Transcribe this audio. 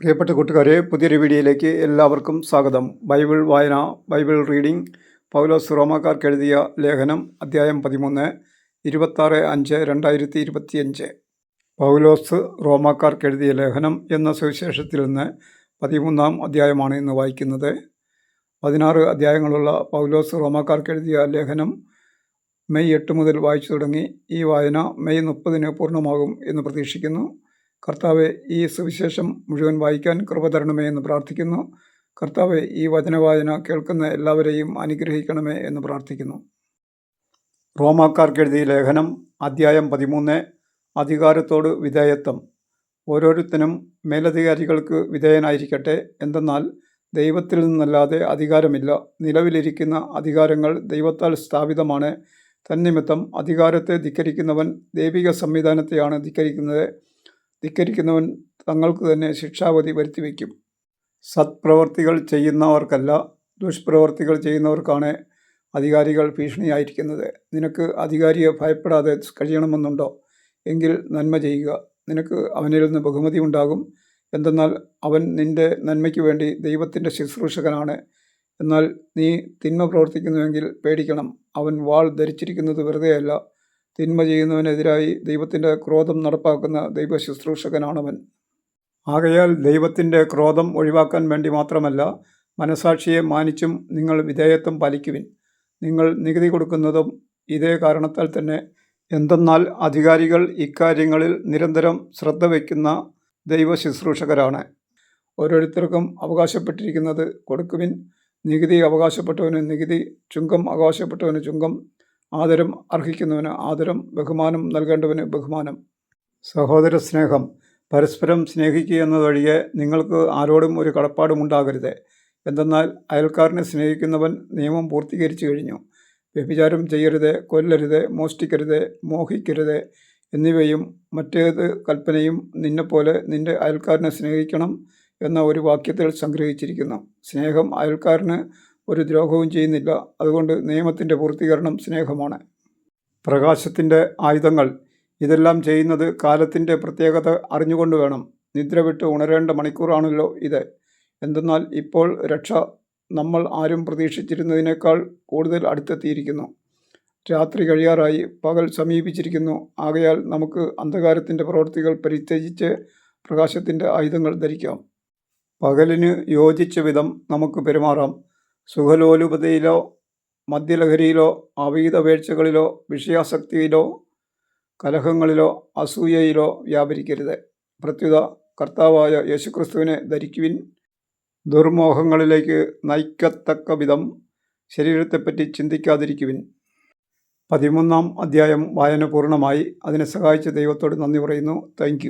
പ്രിയപ്പെട്ട കൂട്ടുകാരെ പുതിയൊരു വീഡിയോയിലേക്ക് എല്ലാവർക്കും സ്വാഗതം. ബൈബിൾ വായന ബൈബിൾ റീഡിംഗ് പൗലോസ് റോമാക്കാർക്ക് എഴുതിയ ലേഖനം അധ്യായം പതിമൂന്ന് ഇരുപത്താറ് അഞ്ച് രണ്ടായിരത്തി ഇരുപത്തിയഞ്ച് പൗലോസ് റോമാക്കാർക്ക് എഴുതിയ ലേഖനം എന്ന സുവിശേഷത്തിൽ നിന്ന് പതിമൂന്നാം അധ്യായമാണ് ഇന്ന് വായിക്കുന്നത്. പതിനാറ് അധ്യായങ്ങളുള്ള പൗലോസ് റോമാക്കാർക്ക് എഴുതിയ ലേഖനം മെയ് എട്ട് മുതൽ വായിച്ചു തുടങ്ങി. ഈ വായന മെയ് മുപ്പതിന് പൂർണമാകും എന്ന് പ്രതീക്ഷിക്കുന്നു. കർത്താവെ ഈ സുവിശേഷം മുഴുവൻ വായിക്കാൻ കൃപ തരണമേ എന്ന് പ്രാർത്ഥിക്കുന്നു. കർത്താവെ ഈ വചനവായന കേൾക്കുന്ന എല്ലാവരെയും അനുഗ്രഹിക്കണമേ എന്ന് പ്രാർത്ഥിക്കുന്നു. റോമാക്കാർക്ക് എഴുതിയ ലേഖനം അധ്യായം പതിമൂന്ന് അധികാരത്തോട് വിധേയത്വം. ഓരോരുത്തനും മേലധികാരികൾക്ക് വിധേയനായിരിക്കട്ടെ. എന്തെന്നാൽ ദൈവത്തിൽ നിന്നല്ലാതെ അധികാരമില്ല. നിലവിലിരിക്കുന്ന അധികാരങ്ങൾ ദൈവത്താൽ സ്ഥാപിതമാണ്. തന്നിമിത്തം അധികാരത്തെ ധിക്കരിക്കുന്നവൻ ദൈവിക സംവിധാനത്തെയാണ് ധിക്കരിക്കുന്നത്. ധിക്കരിക്കുന്നവൻ തങ്ങൾക്ക് തന്നെ ശിക്ഷാവധി വരുത്തിവെക്കും സത്പ്രവർത്തികൾ ചെയ്യുന്നവർക്കല്ല ദുഷ്പ്രവർത്തികൾ ചെയ്യുന്നവർക്കാണ് അധികാരികൾ ഭീഷണിയായിരിക്കുന്നത്. നിനക്ക് അധികാരിയെ ഭയപ്പെടാതെ കഴിയണമെന്നുണ്ടോ? എങ്കിൽ നന്മ ചെയ്യുക. നിനക്ക് അവനിൽ നിന്ന് ബഹുമതി ഉണ്ടാകും. എന്തെന്നാൽ അവൻ നിന്റെ നന്മയ്ക്ക് വേണ്ടി ദൈവത്തിന്റെ ശുശ്രൂഷകനാണ്. എന്നാൽ നീ തിന്മ പ്രവർത്തിക്കുന്നുവെങ്കിൽ പേടിക്കണം. അവൻ വാൾ ധരിച്ചിരിക്കുന്നത് വെറുതെയല്ല. തിന്മ ചെയ്യുന്നവനെതിരായി ദൈവത്തിന്റെ ക്രോധം നടപ്പാക്കുന്ന ദൈവ ശുശ്രൂഷകനാണവൻ ആകയാൽ ദൈവത്തിന്റെ ക്രോധം ഒഴിവാക്കാൻ വേണ്ടി മാത്രമല്ല മനസാക്ഷിയെ മാനിച്ചും നിങ്ങൾ വിധേയത്വം പാലിക്കുവിൻ. നിങ്ങൾ നികുതി കൊടുക്കുന്നതും ഇതേ കാരണത്താൽ തന്നെ. എന്തെന്നാൽ അധികാരികൾ ഇക്കാര്യങ്ങളിൽ നിരന്തരം ശ്രദ്ധ വയ്ക്കുന്ന ദൈവ ശുശ്രൂഷകരാണ് ഓരോരുത്തർക്കും അവകാശപ്പെട്ടിരിക്കുന്നത് കൊടുക്കുവിൻ. നികുതി അവകാശപ്പെട്ടവന് നികുതി ചുങ്കം അവകാശപ്പെട്ടവന് ചുങ്കം ആദരം അർഹിക്കുന്നവന് ആദരം ബഹുമാനം നൽകേണ്ടവന് ബഹുമാനം. സഹോദര സ്നേഹം പരസ്പരം സ്നേഹിക്കുക എന്നതൊഴികെ നിങ്ങൾക്ക് ആരോടും ഒരു കടപ്പാടും ഉണ്ടാകരുത്. എന്തെന്നാൽ അയൽക്കാരനെ സ്നേഹിക്കുന്നവൻ നിയമം പൂർത്തീകരിച്ചു കഴിഞ്ഞു. വ്യഭിചാരം ചെയ്യരുത് കൊല്ലരുത് മോഷ്ടിക്കരുത് മോഹിക്കരുത് എന്നിവയും മറ്റേത് കൽപ്പനയും നിന്നെപ്പോലെ നിന്റെ അയൽക്കാരനെ സ്നേഹിക്കണം എന്ന ഒരു വാക്യത്തിൽ സംഗ്രഹിച്ചിരിക്കുന്നു. സ്നേഹം അയൽക്കാരന് ഒരു ദ്രോഹവും ചെയ്യുന്നില്ല. അതുകൊണ്ട് നിയമത്തിന്റെ പൂർത്തീകരണം സ്നേഹമാണ്. പ്രകാശത്തിന്റെ ആയുധങ്ങൾ. ഇതെല്ലാം ചെയ്യുന്നത് കാലത്തിന്റെ പ്രത്യേകത അറിഞ്ഞുകൊണ്ട് വേണം. നിദ്ര വിട്ട് ഉണരേണ്ട മണിക്കൂറാണല്ലോ ഇത്. എന്തെന്നാൽ ഇപ്പോൾ രക്ഷ നമ്മൾ ആരും പ്രതീക്ഷിച്ചിരുന്നതിനേക്കാൾ കൂടുതൽ അടുത്തെത്തിയിരിക്കുന്നു. രാത്രി കഴിയാറായി. പകൽ സമീപിച്ചിരിക്കുന്നു. ആകയാൽ നമുക്ക് അന്ധകാരത്തിന്റെ പ്രവൃത്തികൾ പരിത്യജിച്ച് പ്രകാശത്തിന്റെ ആയുധങ്ങൾ ധരിക്കാം. പകലിന് യോജിച്ച വിധം നമുക്ക് പെരുമാറാം. സുഖലോലുപതയിലോ മദ്യലഹരിയിലോ അവീതപേക്ഷകളിലോ വിഷയാസക്തിയിലോ കലഹങ്ങളിലോ അസൂയയിലോ വ്യാപരിക്കരുത്. പ്രത്യുത കർത്താവായ യേശുക്രിസ്തുവിനെ ധരിക്കുവിൻ. ദുർമോഹങ്ങളിലേക്ക് നയിക്കത്തക്ക വിധം ശരീരത്തെപ്പറ്റി ചിന്തിക്കാതിരിക്കുവിൻ. പതിമൂന്നാം അധ്യായം വായന പൂർണമായി. അതിനെ സഹായിച്ച ദൈവത്തോട് നന്ദി പറയുന്നു. താങ്ക്